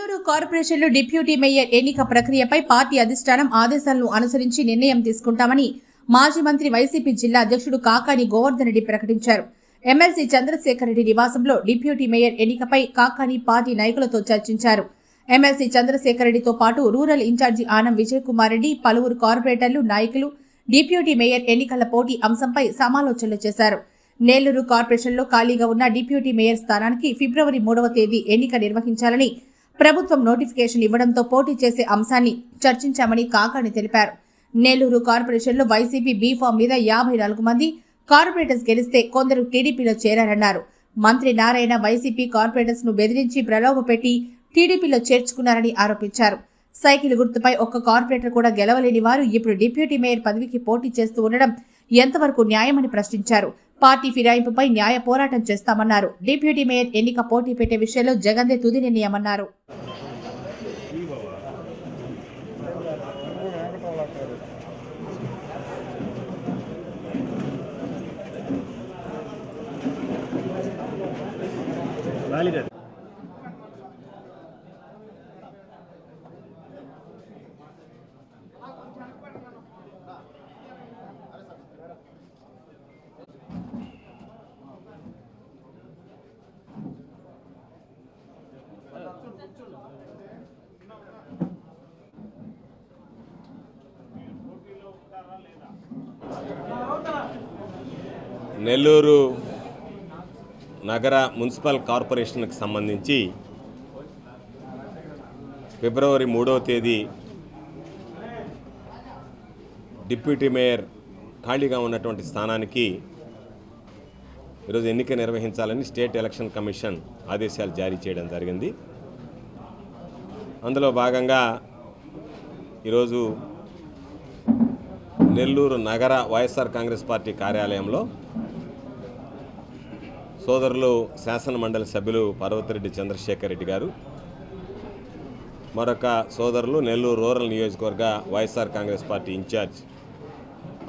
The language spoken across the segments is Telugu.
నెల్లూరు కార్పొరేషన్లో డిప్యూటీ మేయర్ ఎన్నిక ప్రక్రియపై పార్టీ అధిష్టానం ఆదేశాలను అనుసరించి నిర్ణయం తీసుకుంటామని మాజీ మంత్రి వైసీపీ జిల్లా అధ్యక్షుడు కాకాని గోవర్ధన్ రెడ్డి ప్రకటించారు. ఎమ్మెల్సీ చంద్రశేఖర్ రెడ్డి నివాసంలో డిప్యూటీ మేయర్ ఎన్నికపై కాకాని పార్టీ నాయకులతో చర్చించారు. ఎమ్మెల్సీ చంద్రశేఖర్ రెడ్డితో పాటు రూరల్ ఇన్ఛార్జి ఆనం విజయ్ కుమార్ రెడ్డి పలువురు కార్పొరేటర్లు నాయకులు డిప్యూటీ మేయర్ ఎన్నికల పోటీ అంశంపై సమాలోచనలు చేశారు. నెల్లూరు కార్పొరేషన్లో ఖాళీగా ఉన్న డిప్యూటీ మేయర్ స్థానానికి ఫిబ్రవరి మూడవ తేదీ ఎన్నిక నిర్వహించాలని ప్రభుత్వం నోటిఫికేషన్ ఇవ్వడంతో పోటీ చేసే అంశాన్ని చర్చించామని కాకాణి తెలిపారు. నెల్లూరు కార్పొరేషన్లో వైసీపీ బీఫామ్ మీద యాభై నాలుగు మంది కార్పొరేటర్స్ గెలిస్తే కొందరు టీడీపీలో చేరారన్నారు. మంత్రి నారాయణ వైసీపీ కార్పొరేటర్స్ను బెదిరించి ప్రలోభపెట్టి టీడీపీలో చేర్చుకున్నారని ఆరోపించారు. సైకిల్ గుర్తుపై ఒక్క కార్పొరేటర్ కూడా గెలవలేని వారు ఇప్పుడు డిప్యూటీ మేయర్ పదవికి పోటీ చేస్తూ ఉండడం ఎంతవరకు న్యాయమని ప్రశ్నించారు? పార్టీ ఫిరాయింపుపై న్యాయ పోరాటం చేస్తామన్నారు. డిప్యూటీ మేయర్ ఎన్నిక పోటీ పెట్టే విషయంలో జగన్దే తుది నిర్ణయమన్నారు. నెల్లూరు నగర మున్సిపల్ కార్పొరేషన్కి సంబంధించి ఫిబ్రవరి మూడవ తేదీ డిప్యూటీ మేయర్ ఖాళీగా ఉన్నటువంటి స్థానానికి ఈరోజు ఎన్నిక నిర్వహించాలని స్టేట్ ఎలక్షన్ కమిషన్ ఆదేశాలు జారీ చేయడం జరిగింది. అందులో భాగంగా ఈరోజు నెల్లూరు నగర వైఎస్ఆర్ కాంగ్రెస్ పార్టీ కార్యాలయంలో సోదరులు శాసనమండలి సభ్యులు పార్వతిరెడ్డి చంద్రశేఖర్ రెడ్డి గారు మరొక సోదరులు నెల్లూరు రూరల్ నియోజకవర్గ Y S R Congress party incharge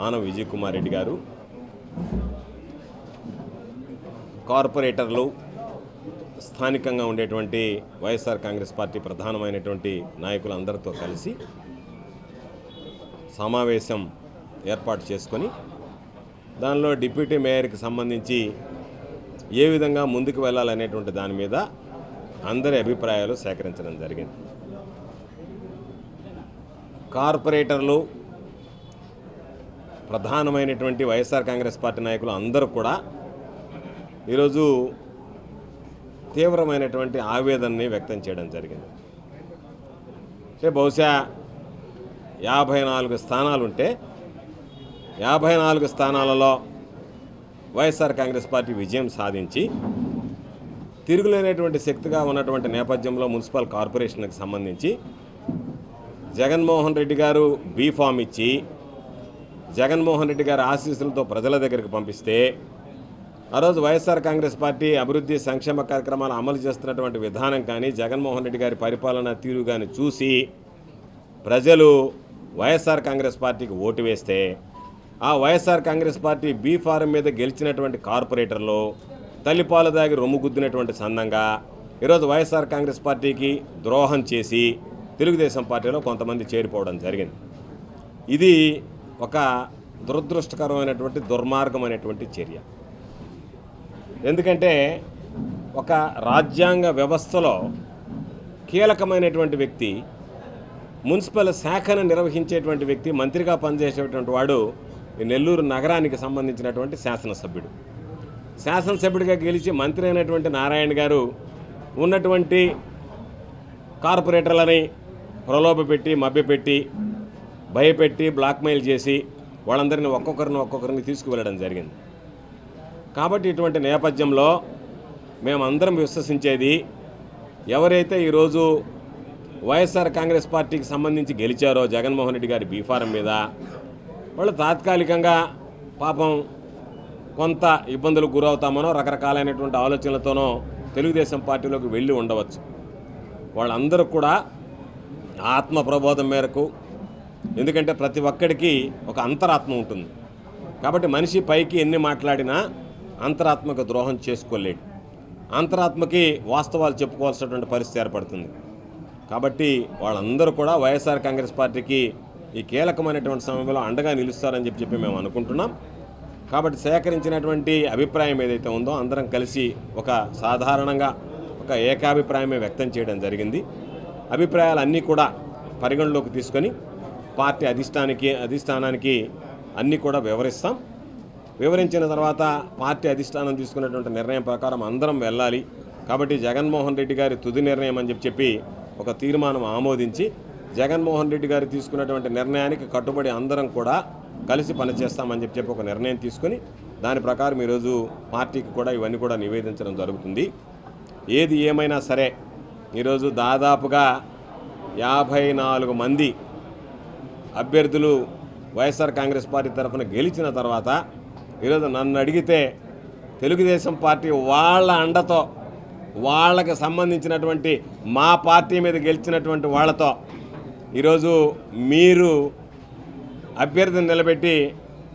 Anam Vijay Kumar Reddy garu కార్పొరేటర్లు స్థానికంగా ఉండేటువంటి వైఎస్ఆర్ కాంగ్రెస్ పార్టీ ప్రధానమైనటువంటి నాయకులందరితో కలిసి సమావేశం ఏర్పాటు చేసుకొని దానిలో డిప్యూటీ మేయర్కి సంబంధించి ఏ విధంగా ముందుకు వెళ్ళాలనేటువంటి దాని మీద అందరి అభిప్రాయాలు సేకరించడం జరిగింది. కార్పొరేటర్లు ప్రధానమైనటువంటి వైఎస్ఆర్ కాంగ్రెస్ పార్టీ నాయకులు అందరూ కూడా ఈరోజు తీవ్రమైనటువంటి ఆవేదనని వ్యక్తం చేయడం జరిగింది. అంటే బహుశా యాభై నాలుగు స్థానాలుంటే యాభై నాలుగు స్థానాలలో వైఎస్ఆర్ కాంగ్రెస్ పార్టీ విజయం సాధించి తిరుగులేనటువంటి శక్తిగా ఉన్నటువంటి నేపథ్యంలో మున్సిపల్ కార్పొరేషన్కి సంబంధించి జగన్మోహన్ రెడ్డి గారు బీఫామ్ ఇచ్చి జగన్మోహన్ రెడ్డి గారి ఆశీస్సులతో ప్రజల దగ్గరికి పంపిస్తే ఆ రోజు వైఎస్ఆర్ కాంగ్రెస్ పార్టీ అభివృద్ధి సంక్షేమ కార్యక్రమాలు అమలు చేస్తున్నటువంటి విధానం కానీ జగన్మోహన్ రెడ్డి గారి పరిపాలన తీరు కానీ చూసి ప్రజలు వైఎస్ఆర్ కాంగ్రెస్ పార్టీకి ఓటు వేస్తే ఆ Y S R Congress party B form మీద గెలిచినటువంటి కార్పొరేటర్లు తల్లిపాలు దాగి రొమ్ము గుద్దినటువంటి సందంగా ఈరోజు వైఎస్ఆర్ కాంగ్రెస్ పార్టీకి ద్రోహం చేసి తెలుగుదేశం పార్టీలో కొంతమంది చేరిపోవడం జరిగింది. ఇది ఒక దురదృష్టకరమైనటువంటి దుర్మార్గమైనటువంటి చర్య. ఎందుకంటే ఒక రాజ్యాంగ వ్యవస్థలో కీలకమైనటువంటి వ్యక్తి మున్సిపల్ శాఖను నిర్వహించేటువంటి వ్యక్తి మంత్రిగా పనిచేసేటువంటి వాడు నెల్లూరు నగరానికి సంబంధించినటువంటి శాసనసభ్యుడు. శాసనసభ్యుడిగా గెలిచి మంత్రి అయినటువంటి నారాయణ గారు ఉన్నటువంటి కార్పొరేటర్లని ప్రలోభపెట్టి మభ్యపెట్టి భయపెట్టి బ్లాక్మెయిల్ చేసి వాళ్ళందరినీ ఒక్కొక్కరిని ఒక్కొక్కరిని తీసుకువెళ్ళడం జరిగింది. కాబట్టి ఇటువంటి నేపథ్యంలో మేమందరం విశ్వసించేది ఎవరైతే ఈరోజు వైఎస్ఆర్ కాంగ్రెస్ పార్టీకి సంబంధించి గెలిచారో జగన్మోహన్ రెడ్డి గారి బీఫారం మీద వాళ్ళు తాత్కాలికంగా పాపం కొంత ఇబ్బందులకు గురవుతామనో రకరకాలైనటువంటి ఆలోచనలతోనో తెలుగుదేశం పార్టీలోకి వెళ్ళి ఉండవచ్చు. వాళ్ళందరూ కూడా ఆత్మ ప్రబోధం మేరకు ఎందుకంటే ప్రతి ఒక్కడికి ఒక అంతరాత్మ ఉంటుంది. కాబట్టి మనిషి పైకి ఎన్ని మాట్లాడినా అంతరాత్మక ద్రోహం చేసుకోలేడు. అంతరాత్మకి వాస్తవాలు చెప్పుకోవాల్సినటువంటి పరిస్థితి ఏర్పడుతుంది. కాబట్టి వాళ్ళందరూ కూడా వైఎస్ఆర్ కాంగ్రెస్ పార్టీకి ఈ కీలకమైనటువంటి సమయంలో అండగా నిలుస్తారని చెప్పి చెప్పి మేము అనుకుంటున్నాం. కాబట్టి సేకరించినటువంటి అభిప్రాయం ఏదైతే ఉందో అందరం కలిసి ఒక సాధారణంగా ఒక ఏకాభిప్రాయమే వ్యక్తం చేయడం జరిగింది. అభిప్రాయాలు అన్నీ కూడా పరిగణలోకి తీసుకొని పార్టీ అధిష్టానికి అధిష్టానానికి అన్నీ కూడా వివరిస్తాం. వివరించిన తర్వాత పార్టీ అధిష్టానం తీసుకున్నటువంటి నిర్ణయం ప్రకారం అందరం వెళ్ళాలి. కాబట్టి జగన్మోహన్ రెడ్డి గారి తుది నిర్ణయం అని చెప్పి చెప్పి ఒక తీర్మానం ఆమోదించి జగన్మోహన్ రెడ్డి గారు తీసుకున్నటువంటి నిర్ణయానికి కట్టుబడి అందరం కూడా కలిసి పనిచేస్తామని చెప్పి చెప్పి ఒక నిర్ణయం తీసుకొని దాని ప్రకారం ఈరోజు పార్టీకి కూడా ఇవన్నీ కూడా నివేదించడం జరుగుతుంది. ఏది ఏమైనా సరే ఈరోజు దాదాపుగా యాభై నాలుగు మంది అభ్యర్థులు వైఎస్ఆర్ కాంగ్రెస్ పార్టీ తరఫున గెలిచిన తర్వాత ఈరోజు నన్ను అడిగితే తెలుగుదేశం పార్టీ వాళ్ళ అండతో వాళ్ళకి సంబంధించినటువంటి మా పార్టీ మీద గెలిచినటువంటి వాళ్ళతో ఈరోజు మీరు అభ్యర్థిని నిలబెట్టి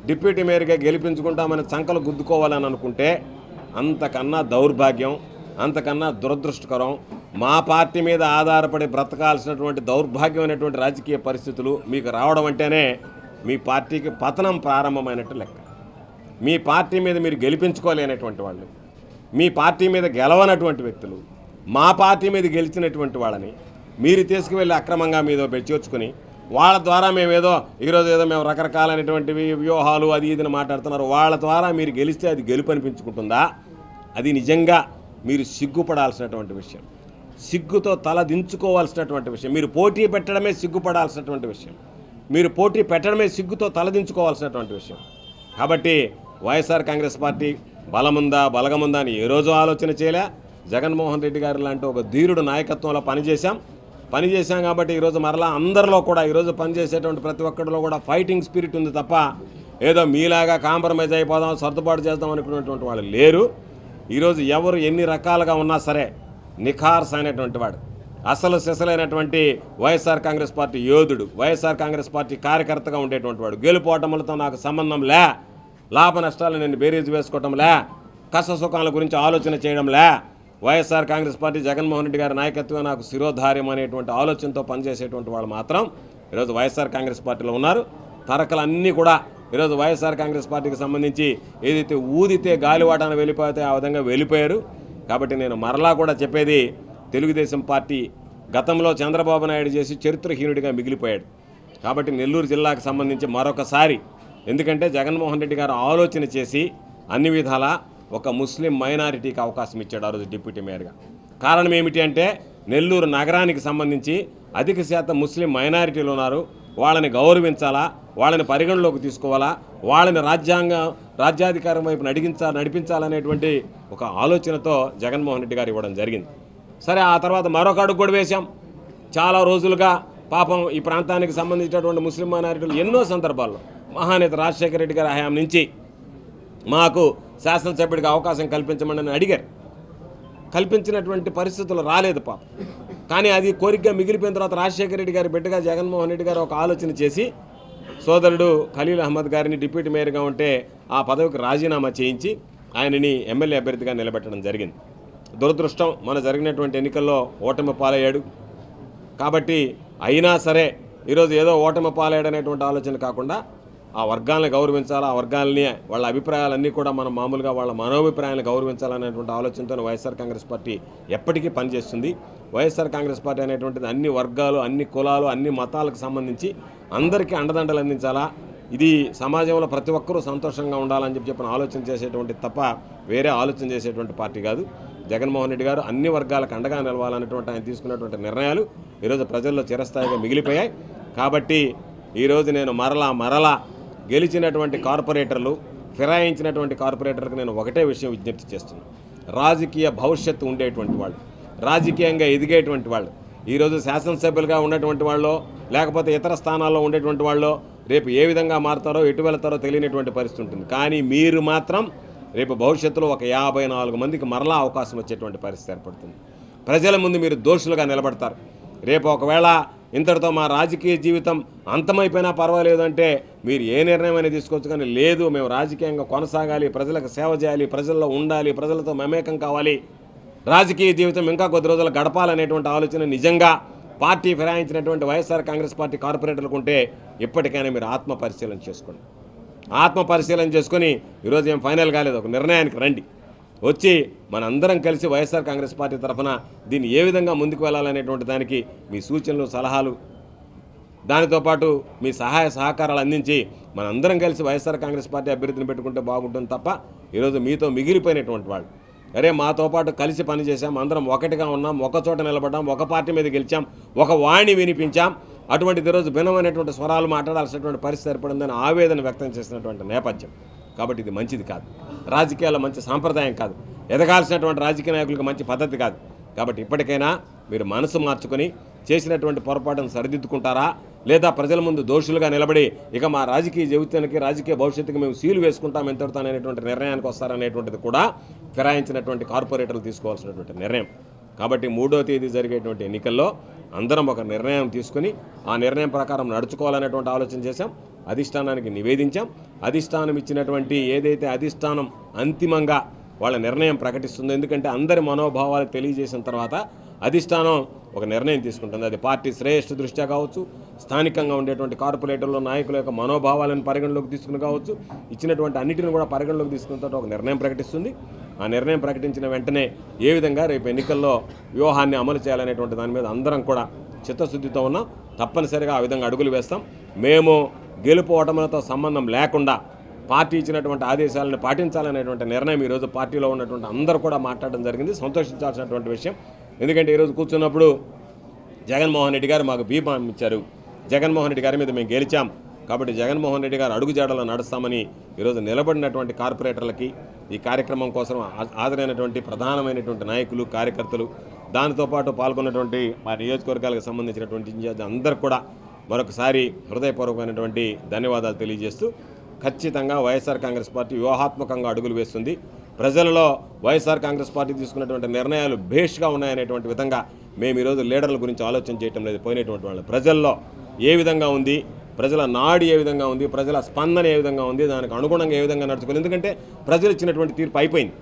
డిప్యూటీ మేయర్గా గెలిపించుకుంటామని చంకలు గుద్దుకోవాలని అనుకుంటే అంతకన్నా దౌర్భాగ్యం అంతకన్నా దురదృష్టకరం మా పార్టీ మీద ఆధారపడి బ్రతకాల్సినటువంటి దౌర్భాగ్యమైనటువంటి రాజకీయ పరిస్థితులు మీకు రావడం అంటేనే మీ పార్టీకి పతనం ప్రారంభమైనట్టు లెక్క. మీ పార్టీ మీద మీరు గెలిపించుకోలేనటువంటి వాళ్ళు మీ పార్టీ మీద గెలవనటువంటి వ్యక్తులు మా పార్టీ మీద గెలిచినటువంటి వాళ్ళని మీరు తీసుకువెళ్ళి అక్రమంగా మీదో చేర్చుకుని వాళ్ళ ద్వారా మేము ఏదో ఈరోజు ఏదో మేము రకరకాలైనటువంటివి వ్యూహాలు అది ఇది మాట్లాడుతున్నారు. వాళ్ళ ద్వారా మీరు గెలిస్తే అది గెలుపు అనిపించుకుంటుందా? అది నిజంగా మీరు సిగ్గుపడాల్సినటువంటి విషయం. సిగ్గుతో తల దించుకోవాల్సినటువంటి విషయం. మీరు పోటీ పెట్టడమే సిగ్గుపడాల్సినటువంటి విషయం. మీరు పోటీ పెట్టడమే సిగ్గుతో తలదించుకోవాల్సినటువంటి విషయం. కాబట్టి Y S R Congress party బలముందా బలగముందా అని ఏ రోజు ఆలోచన చేయలే. జగన్మోహన్ రెడ్డి గారు లాంటి ఒక ధీరుడు నాయకత్వంలో పనిచేశాం. పనిచేశాం కాబట్టి ఈరోజు మరలా అందరిలో కూడా ఈరోజు పనిచేసేటువంటి ప్రతి ఒక్కరిలో కూడా ఫైటింగ్ స్పిరిట్ ఉంది తప్ప ఏదో మీలాగా కాంప్రమైజ్ అయిపోదాం సర్దుబాటు చేద్దాం అనుకునేటువంటి వాళ్ళు లేరు. ఈరోజు ఎవరు ఎన్ని రకాలుగా ఉన్నా సరే నిఖార్స్ అయినటువంటి వాడు. అసలు సిసలైనటువంటి వైఎస్ఆర్ కాంగ్రెస్ పార్టీ యోధుడు వైఎస్ఆర్ కాంగ్రెస్ పార్టీ కార్యకర్తగా ఉండేటువంటి వాడు. గెలుపోవటములతో నాకు సంబంధం లే. లాభ నష్టాలు నేను బేరీజు వేసుకోవటం లే. కష్ట సుఖాల గురించి ఆలోచన చేయడం లే. Y S R Congress party Jaganmohan Reddy garu నాయకత్వం నాకు శిరోధార్యం అనేటువంటి ఆలోచనతో పనిచేసేటువంటి వాళ్ళు మాత్రం ఈరోజు వైఎస్ఆర్ కాంగ్రెస్ పార్టీలో ఉన్నారు. తరకలన్నీ కూడా ఈరోజు వైఎస్ఆర్ కాంగ్రెస్ పార్టీకి సంబంధించి ఏదైతే ఊదితే గాలివాటాన వెళ్ళిపోతే ఆ విధంగా వెళ్ళిపోయారు. కాబట్టి నేను మరలా కూడా చెప్పేది తెలుగుదేశం పార్టీ గతంలో చంద్రబాబు నాయుడు చేసి చరిత్రహీనుడిగా మిగిలిపోయాడు. కాబట్టి నెల్లూరు జిల్లాకు సంబంధించి మరొకసారి ఎందుకంటే జగన్మోహన్ రెడ్డి గారు ఆలోచన చేసి అన్ని విధాలా ఒక ముస్లిం మైనారిటీకి అవకాశం ఇచ్చాడు ఆ రోజు డిప్యూటీ మేయర్గా. కారణం ఏమిటి అంటే నెల్లూరు నగరానికి సంబంధించి అధిక శాతం ముస్లిం మైనారిటీలు ఉన్నారు. వాళ్ళని గౌరవించాలా? వాళ్ళని పరిగణలోకి తీసుకోవాలా? వాళ్ళని రాజ్యాంగ రాజ్యాధికారం వైపు నడిగించాలి నడిపించాలనేటువంటి ఒక ఆలోచనతో జగన్మోహన్ రెడ్డి గారు ఇవ్వడం జరిగింది. సరే ఆ తర్వాత మరొక అడుగు కూడా వేశాం. చాలా రోజులుగా పాపం ఈ ప్రాంతానికి సంబంధించినటువంటి ముస్లిం మైనారిటీలు ఎన్నో సందర్భాల్లో మహానేత రాజశేఖర రెడ్డి గారి హయాం నుంచి మాకు శాసనసభ్యుడికి అవకాశం కల్పించమని అడిగారు. కల్పించినటువంటి పరిస్థితులు రాలేదు పాప. కానీ అది కోరికగా మిగిలిపోయిన తర్వాత రాజశేఖర రెడ్డి గారి బిడ్డగా జగన్మోహన్ రెడ్డి గారు ఒక ఆలోచన చేసి సోదరుడు ఖలీల్ అహ్మద్ గారిని డిప్యూటీ మేయర్గా ఉంటే ఆ పదవికి రాజీనామా చేయించి ఆయనని ఎమ్మెల్యే అభ్యర్థిగా నిలబెట్టడం జరిగింది. దురదృష్టం మన జరిగినటువంటి ఎన్నికల్లో ఓటమి పాలయ్యాడు. కాబట్టి అయినా సరే ఈరోజు ఏదో ఓటమి పాలేయడనేటువంటి ఆలోచన కాకుండా ఆ వర్గాలను గౌరవించాలా? ఆ వర్గాలని వాళ్ళ అభిప్రాయాలన్నీ కూడా మనం మామూలుగా వాళ్ళ మనోభిప్రాయాలను గౌరవించాలనేటువంటి ఆలోచనతో వైఎస్ఆర్ కాంగ్రెస్ పార్టీ ఎప్పటికీ పనిచేస్తుంది. వైఎస్ఆర్ కాంగ్రెస్ పార్టీ అనేటువంటిది అన్ని వర్గాలు అన్ని కులాలు అన్ని మతాలకు సంబంధించి అందరికీ అండదండలు అందించాలా? ఇది సమాజంలో ప్రతి ఒక్కరూ సంతోషంగా ఉండాలని చెప్పి చెప్పిన ఆలోచన చేసేటువంటి తప్ప వేరే ఆలోచన చేసేటువంటి పార్టీ కాదు. జగన్మోహన్ రెడ్డి గారు అన్ని వర్గాలకు అండగా నిలవాలనేటువంటి ఆయన తీసుకున్నటువంటి నిర్ణయాలు ఈరోజు ప్రజల్లో చిరస్థాయిగా మిగిలిపోయాయి. కాబట్టి ఈరోజు నేను మరలా మరలా గెలిచినటువంటి కార్పొరేటర్లు ఫిరాయించినటువంటి కార్పొరేటర్కి నేను ఒకటే విషయం విజ్ఞప్తి చేస్తున్నాను రాజకీయ భవిష్యత్తు ఉండేటువంటి వాళ్ళు రాజకీయంగా ఎదిగేటువంటి వాళ్ళు ఈరోజు శాసనసభ్యులుగా ఉన్నటువంటి వాళ్ళు లేకపోతే ఇతర స్థానాల్లో ఉండేటువంటి వాళ్ళు రేపు ఏ విధంగా మారుతారో ఎటు వెళతారో తెలియనటువంటి పరిస్థితి ఉంటుంది. కానీ మీరు మాత్రం రేపు భవిష్యత్తులో ఒక యాభై నాలుగు మందికి మరలా అవకాశం వచ్చేటువంటి పరిస్థితి ఏర్పడుతుంది. ప్రజల ముందు మీరు దోషులుగా నిలబడతారు. రేపు ఒకవేళ ఇంతటితో మా రాజకీయ జీవితం అంతమైపోయినా పర్వాలేదు అంటే మీరు ఏ నిర్ణయం అనేది తీసుకోవచ్చు కానీ లేదు మేము రాజకీయంగా కొనసాగాలి ప్రజలకు సేవ చేయాలి ప్రజల్లో ఉండాలి ప్రజలతో మమేకం కావాలి. రాజకీయ జీవితం ఇంకా కొద్ది రోజులు గడపాలనేటువంటి ఆలోచన నిజంగా party ఫిరాయించినటువంటి Y S R Congress party కార్పొరేటర్లకు ఉంటే ఇప్పటికైనా మీరు ఆత్మ పరిశీలన చేసుకోండి ఆత్మ పరిశీలన చేసుకొని ఈరోజు ఏం ఫైనల్ కాలేదు ఒక నిర్ణయానికి రండి. వచ్చి మనందరం కలిసి వైఎస్ఆర్ కాంగ్రెస్ పార్టీ తరఫున దీన్ని ఏ విధంగా ముందుకు వెళ్ళాలనేటువంటి దానికి మీ సూచనలు సలహాలు దానితో పాటు మీ సహాయ సహకారాలు అందించి మనందరం కలిసి వైఎస్ఆర్ కాంగ్రెస్ పార్టీ అభ్యర్థిని పెట్టుకుంటే బాగుంటుంది తప్ప ఈరోజు మీతో మిగిలిపోయినటువంటి వాళ్ళు. అరే మాతో పాటు కలిసి పనిచేసాం అందరం ఒకటిగా ఉన్నాం ఒక చోట నిలబడ్డాం ఒక పార్టీ మీద గెలిచాం ఒక వాణి వినిపించాం అటువంటిది ఈరోజు భిన్నమైనటువంటి స్వరాలు మాట్లాడాల్సినటువంటి పరిస్థితి ఏర్పడిందని ఆవేదన వ్యక్తం చేసినటువంటి నేపథ్యం. కాబట్టి ఇది మంచిది కాదు. రాజకీయాల్లో మంచి సాంప్రదాయం కాదు. ఎదగాల్సినటువంటి రాజకీయ నాయకులకు మంచి పద్ధతి కాదు. కాబట్టి ఇప్పటికైనా మీరు మనసు మార్చుకొని చేసినటువంటి పొరపాటును సరిదిద్దుకుంటారా? లేదా ప్రజల ముందు దోషులుగా నిలబడి ఇక మా రాజకీయ జీవితానికి రాజకీయ భవిష్యత్తుకి మేము సీలు వేసుకుంటాం ఎంతటితో అనేటువంటి నిర్ణయానికి వస్తారనేటువంటిది కూడా ఫిరాయించినటువంటి కార్పొరేటర్లు తీసుకోవాల్సినటువంటి నిర్ణయం. కాబట్టి మూడో తేదీ జరిగేటువంటి ఎన్నికల్లో అందరం ఒక నిర్ణయం తీసుకుని ఆ నిర్ణయం ప్రకారం నడుచుకోవాలనేటువంటి ఆలోచన చేశాం. అధిష్టానానికి నివేదించాం. అధిష్టానం ఇచ్చినటువంటి ఏదైతే అధిష్టానం అంతిమంగా వాళ్ళ నిర్ణయం ప్రకటిస్తుందో ఎందుకంటే అందరి మనోభావాలు తెలియజేసిన తర్వాత అధిష్టానం ఒక నిర్ణయం తీసుకుంటుంది. అది పార్టీ శ్రేయస్సు దృష్ట్యా కావచ్చు స్థానికంగా ఉండేటువంటి కార్పొరేటర్లు నాయకుల యొక్క మనోభావాలను పరిగణలోకి తీసుకుని కావచ్చు ఇచ్చినటువంటి అన్నిటిని కూడా పరిగణలోకి తీసుకున్న ఒక నిర్ణయం ప్రకటిస్తుంది. ఆ నిర్ణయం ప్రకటించిన వెంటనే ఏ విధంగా రేపు ఎన్నికల్లో వ్యూహాన్ని అమలు చేయాలనేటువంటి దాని మీద అందరం కూడా చిత్తశుద్ధితో ఉన్నాం. తప్పనిసరిగా ఆ విధంగా అడుగులు వేస్తాం. మేము గెలుపు ఓటములతో సంబంధం లేకుండా పార్టీ ఇచ్చినటువంటి ఆదేశాలను పాటించాలనేటువంటి నిర్ణయం ఈరోజు పార్టీలో ఉన్నటువంటి అందరూ కూడా మాట్లాడడం జరిగింది. సంతోషించాల్సినటువంటి విషయం. ఎందుకంటే ఈరోజు కూర్చున్నప్పుడు జగన్మోహన్ రెడ్డి గారు మాకు బీమా ఇచ్చారు. జగన్మోహన్ రెడ్డి గారి మీద మేము గెలిచాం. కాబట్టి జగన్మోహన్ రెడ్డి గారు అడుగుజాడలో నడుస్తామని ఈరోజు నిలబడినటువంటి కార్పొరేటర్లకి ఈ కార్యక్రమం కోసం హాజరైనటువంటి ప్రధానమైనటువంటి నాయకులు కార్యకర్తలు దానితో పాటు పాల్గొన్నటువంటి మా నియోజకవర్గాలకు సంబంధించినటువంటి ఇన్ఛార్జ్ అందరు కూడా మరొకసారి హృదయపూర్వకమైనటువంటి ధన్యవాదాలు తెలియజేస్తూ ఖచ్చితంగా వైఎస్ఆర్ కాంగ్రెస్ పార్టీ వ్యూహాత్మకంగా అడుగులు వేస్తుంది. ప్రజలలో వైఎస్ఆర్ కాంగ్రెస్ పార్టీ తీసుకున్నటువంటి నిర్ణయాలు భేష్గా ఉన్నాయనేటువంటి విధంగా మేము ఈరోజు లీడర్ల గురించి ఆలోచన చేయటం లేదు. పోయినటువంటి వాళ్ళు ప్రజల్లో ఏ విధంగా ఉంది ప్రజల నాడి ఏ విధంగా ఉంది ప్రజల స్పందన ఏ విధంగా ఉంది దానికి అనుగుణంగా ఏ విధంగా నడుచుకోవాలి? ఎందుకంటే ప్రజలు ఇచ్చినటువంటి తీర్పు అయిపోయింది.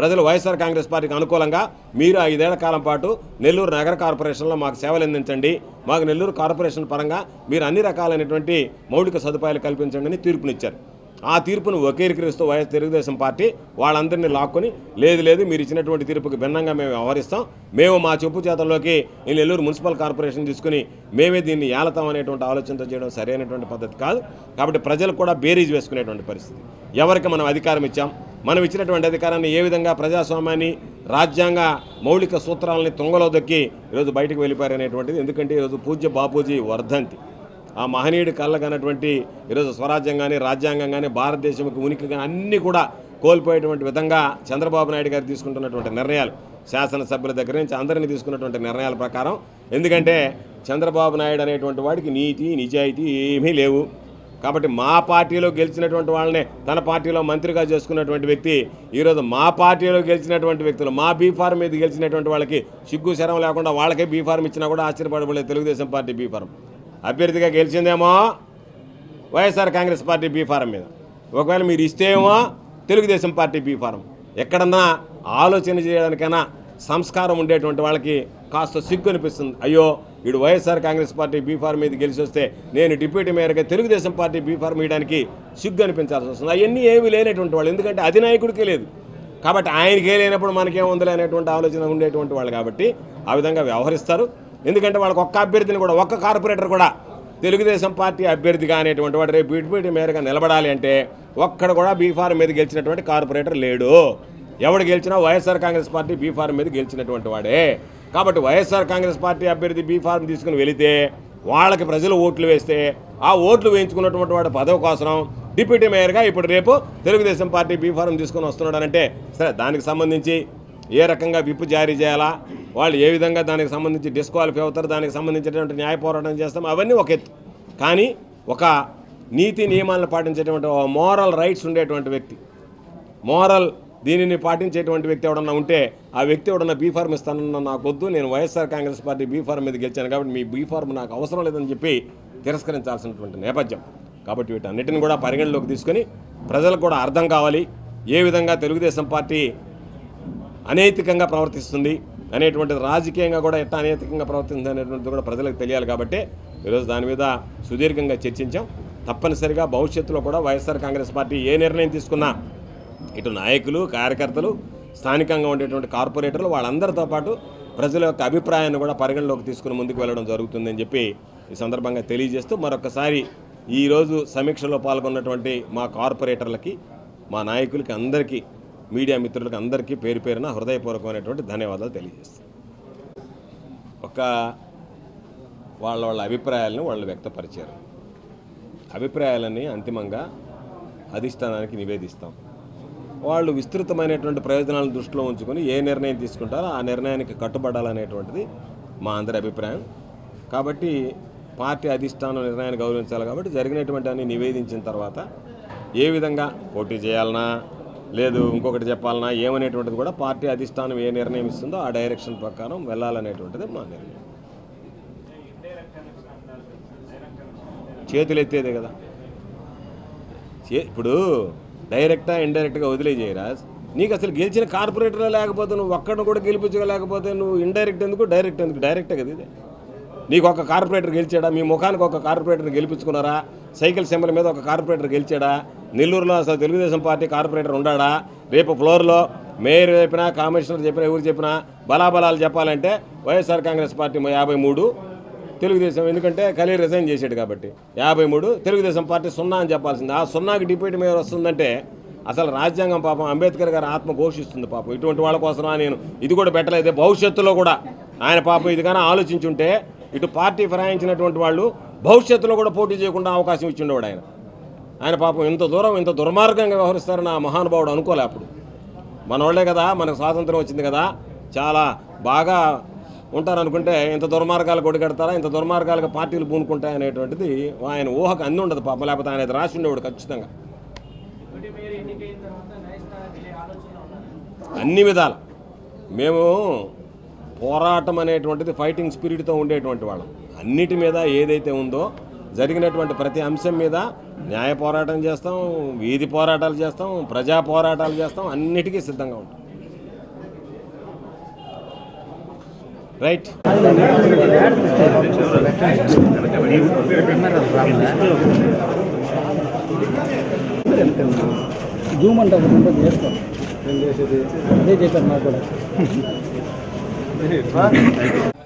ప్రజలు వైఎస్ఆర్ కాంగ్రెస్ పార్టీకి అనుకూలంగా మీరు ఐదేళ్ళ కాలం పాటు నెల్లూరు నగర కార్పొరేషన్లో మాకు సేవలు అందించండి. మాకు నెల్లూరు కార్పొరేషన్ పరంగా మీరు అన్ని రకాలైనటువంటి మౌలిక సదుపాయాలు కల్పించండి అని తీర్పునిచ్చారు. ఆ తీర్పును వకీకరిస్తూ వైఎస్ తెలుగుదేశం పార్టీ వాళ్ళందరినీ లాక్కొని లేదు లేదు మీరు ఇచ్చినటువంటి తీర్పుకి భిన్నంగా మేము వ్యవహరిస్తాం. మేము మా చెప్పు చేతల్లోకి నెల్లూరు మున్సిపల్ కార్పొరేషన్ తీసుకుని మేమే దీన్ని ఏలతాం అనేటువంటి ఆలోచనతో చేయడం సరైనటువంటి పద్ధతి కాదు. కాబట్టి ప్రజలు కూడా బేరీజ్ వేసుకునేటువంటి పరిస్థితి. ఎవరికి మనం అధికారం ఇచ్చాం? మనం ఇచ్చినటువంటి అధికారాన్ని ఏ విధంగా ప్రజాస్వామ్యాన్ని రాజ్యాంగ మౌలిక సూత్రాలని తుంగలో దొక్కి ఈరోజు బయటకు వెళ్ళిపోయారనేటువంటిది. ఎందుకంటే ఈరోజు పూజ్య బాపూజీ వర్ధంతి. ఆ మహనీయుడి కళ్ళగనటువంటి ఈరోజు స్వరాజ్యం కానీ రాజ్యాంగం కానీ భారతదేశంకి ఉనికి కానీ అన్నీ కూడా కోల్పోయేటువంటి విధంగా చంద్రబాబు నాయుడు గారు తీసుకుంటున్నటువంటి నిర్ణయాలు. శాసనసభ్యుల దగ్గర నుంచి అందరినీ తీసుకున్నటువంటి నిర్ణయాల ప్రకారం. ఎందుకంటే చంద్రబాబు నాయుడు అనేటువంటి వాడికి నీతి నిజాయితీ ఏమీ లేవు. కాబట్టి మా పార్టీలో గెలిచినటువంటి వాళ్ళనే తన పార్టీలో మంత్రిగా చేసుకున్నటువంటి వ్యక్తి ఈరోజు మా పార్టీలో గెలిచినటువంటి వ్యక్తులు మా బీ ఫార్మ్ మీద గెలిచినటువంటి వాళ్ళకి సిగ్గు శరం లేకుండా వాళ్ళకే బీ ఫార్మ్ ఇచ్చినా కూడా ఆశ్చర్యపడబడలేదు తెలుగుదేశం పార్టీ బీ ఫార్మ్ అభ్యర్థిగా గెలిచిందేమో Y S R Congress party B form మీద. ఒకవేళ మీరు ఇస్తేమో తెలుగుదేశం పార్టీ బీ ఫారం. ఎక్కడన్నా ఆలోచన చేయడానికైనా సంస్కారం ఉండేటువంటి వాళ్ళకి కాస్త సిగ్గు అనిపిస్తుంది. అయ్యో వీడు వైఎస్ఆర్ కాంగ్రెస్ పార్టీ బీఫార్ మీద గెలిచి వస్తే నేను డిప్యూటీ మేయర్గా తెలుగుదేశం పార్టీ బీఫార్ ఇవ్వడానికి సిగ్గు అనిపించాల్సి వస్తుంది. అవన్నీ ఏమీ లేనటువంటి వాళ్ళు. ఎందుకంటే అధినాయకుడికే లేదు. కాబట్టి ఆయనకే లేనప్పుడు మనకేముందిలే అనేటువంటి ఆలోచన ఉండేటువంటి వాళ్ళు కాబట్టి ఆ విధంగా వ్యవహరిస్తారు. ఎందుకంటే వాళ్ళకి ఒక్క అభ్యర్థిని కూడా ఒక్క కార్పొరేటర్ కూడా తెలుగుదేశం పార్టీ అభ్యర్థిగా అనేటువంటి వాడు రేపు బీటిపీటి మేరగా నిలబడాలి అంటే ఒక్కడ కూడా బీఫారం మీద గెలిచినటువంటి కార్పొరేటర్ లేడు. ఎవడు గెలిచినా వైఎస్ఆర్ కాంగ్రెస్ పార్టీ బీఫారం మీద గెలిచినటువంటి వాడే. కాబట్టి Y S R Congress party అభ్యర్థి బీఫార్మ్ తీసుకుని వెళితే వాళ్ళకి ప్రజలు ఓట్లు వేస్తే ఆ ఓట్లు వేయించుకున్నటువంటి వాడు పదవి కోసం డిప్యూటీ మేయర్గా ఇప్పుడు రేపు తెలుగుదేశం పార్టీ బీఫారం తీసుకొని వస్తున్నాడు అంటే సరే దానికి సంబంధించి ఏ రకంగా విప్పు జారీ చేయాలా వాళ్ళు ఏ విధంగా దానికి సంబంధించి డిస్క్వాలిఫై అవుతారు దానికి సంబంధించినటువంటి న్యాయ పోరాటం చేస్తాం అవన్నీ ఒక ఎత్తు. కానీ ఒక నీతి నియమాలను పాటించేటువంటి మోరల్ రైట్స్ ఉండేటువంటి వ్యక్తి మోరల్ దీనిని పాటించేటువంటి వ్యక్తి ఎవడన్నా ఉంటే ఆ వ్యక్తి ఎవడన్నా బీఫార్మ్ ఇస్తానన్న నాకు వద్దు నేను వైఎస్ఆర్ కాంగ్రెస్ పార్టీ బీఫార్మ్ మీద గెలిచాను కాబట్టి మీ బీ ఫార్మ్ నాకు అవసరం లేదని చెప్పి తిరస్కరించాల్సినటువంటి నేపథ్యం. కాబట్టి వీటన్నిటిని కూడా పరిగణలోకి తీసుకొని ప్రజలకు కూడా అర్థం కావాలి ఏ విధంగా తెలుగుదేశం పార్టీ అనైతికంగా ప్రవర్తిస్తుంది అనేటువంటిది రాజకీయంగా కూడా ఎట్లా అనైతికంగా ప్రవర్తిస్తుంది అనేటువంటిది కూడా ప్రజలకు తెలియాలి కాబట్టి ఈరోజు దాని మీద సుదీర్ఘంగా చర్చించాం. తప్పనిసరిగా భవిష్యత్తులో కూడా వైఎస్ఆర్ కాంగ్రెస్ పార్టీ ఏ నిర్ణయం తీసుకున్నా ఇటు నాయకులు కార్యకర్తలు స్థానికంగా ఉండేటువంటి కార్పొరేటర్లు వాళ్ళందరితో పాటు ప్రజల యొక్క అభిప్రాయాన్ని కూడా పరిగణలోకి తీసుకుని ముందుకు వెళ్ళడం జరుగుతుందని చెప్పి ఈ సందర్భంగా తెలియజేస్తూ మరొకసారి ఈరోజు సమీక్షలో పాల్గొన్నటువంటి మా కార్పొరేటర్లకి మా నాయకులకి అందరికీ మీడియా మిత్రులకు అందరికీ పేరు పేరున హృదయపూర్వకమైనటువంటి ధన్యవాదాలు తెలియజేస్తాను. ఒక వాళ్ళ వాళ్ళ అభిప్రాయాలను వాళ్ళు వ్యక్తపరిచారు. అభిప్రాయాలని అంతిమంగా అధిష్టానానికి నివేదిస్తాం. వాళ్ళు విస్తృతమైనటువంటి ప్రయోజనాలను దృష్టిలో ఉంచుకొని ఏ నిర్ణయం తీసుకుంటారో ఆ నిర్ణయానికి కట్టుబడాలనేటువంటిది మా అందరి అభిప్రాయం. కాబట్టి పార్టీ అధిష్టానం నిర్ణయాన్ని గౌరవించాలి కాబట్టి జరిగినటువంటి అన్ని నివేదించిన తర్వాత ఏ విధంగా పోటీ చేయాలనా లేదు ఇంకొకటి చెప్పాలన్నా ఏమనేటువంటిది కూడా పార్టీ అధిష్టానం ఏ నిర్ణయం ఇస్తుందో ఆ డైరెక్షన్ ప్రకారం వెళ్ళాలనేటువంటిది మా నిర్ణయం. చేతులు ఎత్తేదే కదా. చే- ఇప్పుడు డైరెక్టా ఇండైరెక్ట్గా వదిలేజేయరా నీకు అసలు గెలిచిన కార్పొరేటర్ లేకపోతే నువ్వు ఒక్కడిని కూడా గెలిపించలేకపోతే నువ్వు ఇండైరెక్ట్ ఎందుకు డైరెక్ట్ ఎందుకు డైరెక్టే కదా ఇది. నీకు ఒక కార్పొరేటర్ గెలిచాడా? మీ ముఖానికి ఒక కార్పొరేటర్ గెలిపించుకున్నారా? సైకిల్ సింబల్ మీద ఒక కార్పొరేటర్ గెలిచాడా? నెల్లూరులో అసలు తెలుగుదేశం పార్టీ కార్పొరేటర్ ఉండాడా? రేపు ఫ్లోర్లో మేయర్ చెప్పినా కమిషనర్ చెప్పినా ఎవరు చెప్పినా బలాబలాలు చెప్పాలంటే వైఎస్ఆర్ కాంగ్రెస్ పార్టీ యాభై మూడు తెలుగుదేశం ఎందుకంటే కలీ రిజైన్ చేశాడు కాబట్టి. యాభై మూడు తెలుగుదేశం పార్టీ సున్నా అని చెప్పాల్సింది. ఆ సున్నాకి డిప్యూటీ మేయర్ వస్తుందంటే అసలు రాజ్యాంగం పాపం అంబేద్కర్ గారు ఆత్మ ఘోషిస్తుంది పాపం. ఇటువంటి వాళ్ళ కోసమా నేను? ఇది కూడా పెట్టలేదు. భవిష్యత్తులో కూడా ఆయన పాపం ఇది కానీ ఆలోచించుంటే ఇటు పార్టీ ఫిరాయించినటువంటి వాళ్ళు భవిష్యత్తులో కూడా పోటీ చేయకుండా అవకాశం ఇచ్చిండేవాడు ఆయన. ఆయన పాపం ఇంత దూరం ఇంత దుర్మార్గంగా వ్యవహరిస్తారని ఆ మహానుభావుడు అనుకోలే అప్పుడు. మన వాళ్ళే కదా మనకు స్వాతంత్రం వచ్చింది కదా చాలా బాగా ఉంటారనుకుంటే ఇంత దుర్మార్గాలు కొడిగడతారా ఇంత దుర్మార్గాలుగా పార్టీలు పూనుకుంటాయి అనేటువంటిది ఆయన ఊహకు అంది ఉండదు పాపం లేకపోతే ఆయన రాసి ఉండేవాడు ఖచ్చితంగా. అన్ని విధాలు. మేము పోరాటం అనేటువంటిది ఫైటింగ్ స్పిరిట్తో ఉండేటువంటి వాళ్ళం. అన్నిటి మీద ఏదైతే ఉందో జరిగినటువంటి ప్రతి అంశం మీద న్యాయ పోరాటం చేస్తాం వీధి పోరాటాలు చేస్తాం ప్రజా పోరాటాలు చేస్తాం అన్నిటికీ సిద్ధంగా ఉంటాం. రైట్. జూమ్ అంటే అదే చెప్పారు నాకు కూడా. ఎలక్షన్